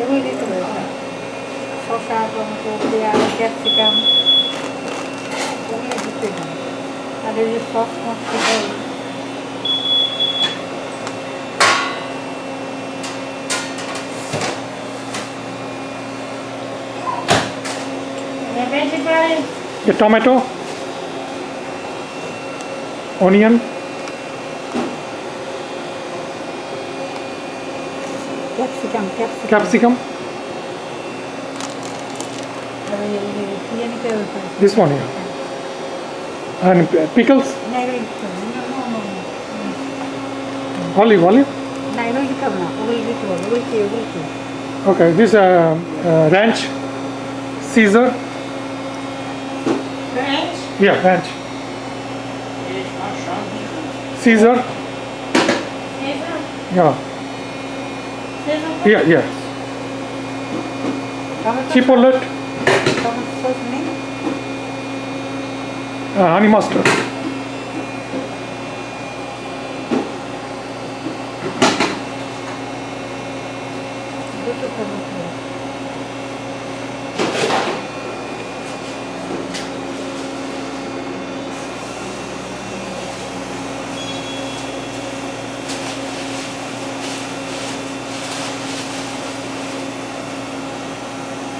এগুলো দিতে হবে হ্যাঁ। শসা টমেটো পেঁয়াজ ক্যাপসিকাম ওগুলো দিতে হবে আর এই যে sauce masala The tomato, onion, capsicum capsicum capsicum. আর এই যে দিয়ে নিতে হবে তো। This one here. And p- pickles, না এগুলো দিতে হবে না, না, না, না। olive, olive. না এগুলো দিতে হবে না ওগুলো দিতে হবে ওগুলো কি ওগুলো কি Okay, this uh, uh, ranch, Caesar. Yeah, ranch. Caesar. Yeah, Yeah, yeah. Chipotle. Uh, honey mustard. Beautiful.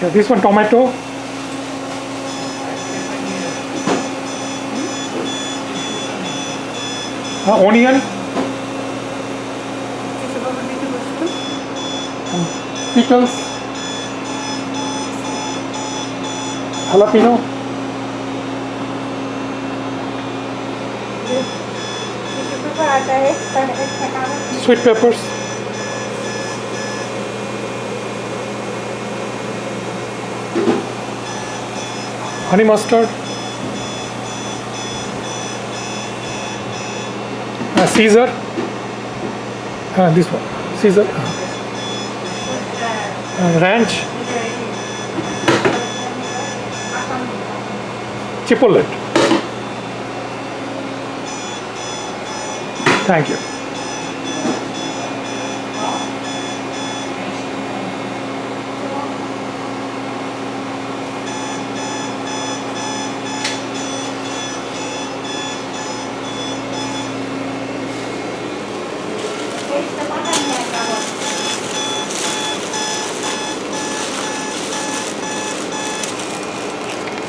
Okay, this one tomato. Uh, onion. Pickles. Jalapeno. Sweet peppers. Honey mustard, uh, Caesar, uh, this one, Caesar, uh, ranch, chipotle. Thank you.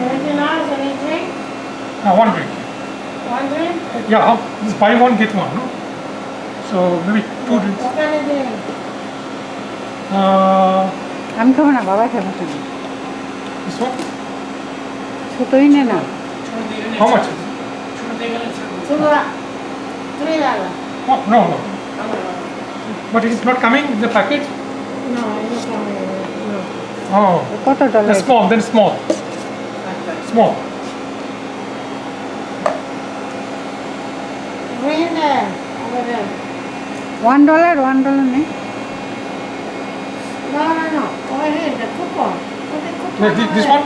Oh, no, no. Uh, one drink. Yeah, how- this buy one get one, no? So maybe two drinks. Uh, আমি খাবো না বাবা খাবো কেন this one? ছোটই নে না How much? is it? Oh, no, no. But it's not coming in the package? Oh, কত then dollar small, then small. Small. One dollar one dollar নেই No, thi- this one?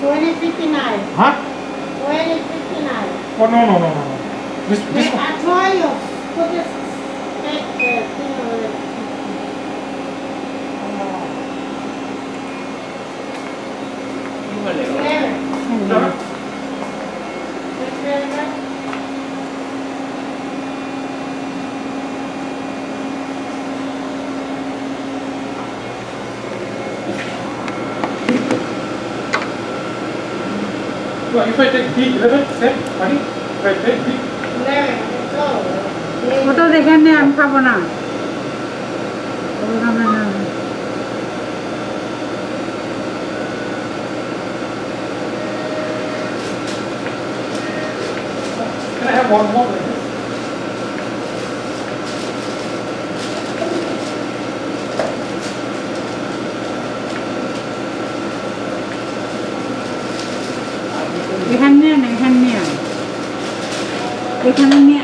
Twenty fifty nine. Huh? Twenty fifty nine. Oh, no, no, no, no, no. This, this one? I try you. Put this take the thing over there. Eleven. This very much. No, if I take big 11, same money? If I take big, Eleven. Let's go. ওটা দেখে নে আমি খাব না। one more. এখানে নিয়ে এখানে নিয়ে এখানে নিয়ে